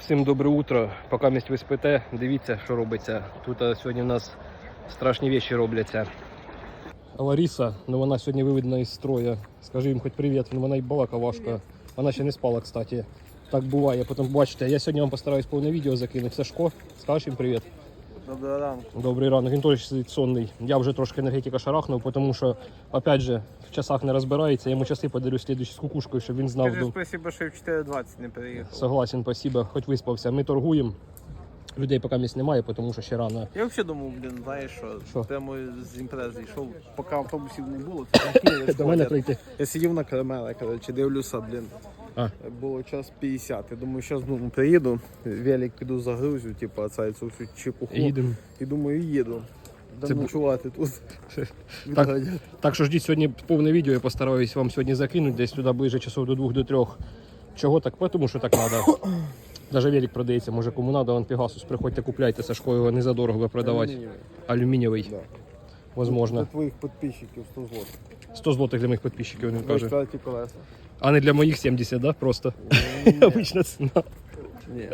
Всім добре утро. Поки місць ви спите, дивіться, що робиться. Тут сьогодні у нас страшні речі робляться. Лариса, ну вона сьогодні виведена із строя. Скажи їм хоч привіт, ну вона й балака важка. Вона ще не спала, кстати. Так буває. Потім бачите, я сьогодні вам постараюсь повне відео закинути. Сашко, скажеш їм привіт. Доброго ранку. Добрий ранок. Він теж сидить сонний. Я вже трошки енергетика шарахнув, тому що, опять же, в часах не розбирається. Я йому часи подарю слідуючи з кукушкою, щоб він знав. Скажи ну, спасибо, що в 4.20 не приїхав. Согласен, спасибо, хоч виспався. Ми торгуємо. Людей поки місць немає, тому що ще рано. Я взагалі думав, блін, знаєш що, Що? прямо з імпрези йшов, поки автобусів не було, такі До мене прийти. Я сидів на карамелі, коротше, дивлюся, блін. А. Було час 50. Я думаю, зараз ну, приїду, велик піду загрузю, типу, цю всю чепуху. Їдемо. І думаю, їду. Це бу- ночувати тут. Так. Відганяти. Так що ждіть сьогодні повне відео, я постараюсь вам сьогодні закинути десь туди ближе часов до двох до трьох. Чого так? Тому що так треба. Даже велик продається, може кому треба, вон Пегасус, приходьте, купляйте, Сашко його не задорого буде продавати. Алюмінієвий. Алюмінієвий, Да. Возможно. Для твоїх підписчиків 100 злотих. 100 злотих для моїх підписчиків, він каже. 24 колеса. А не для моїх 70, да? Просто. Обична ціна. Ні.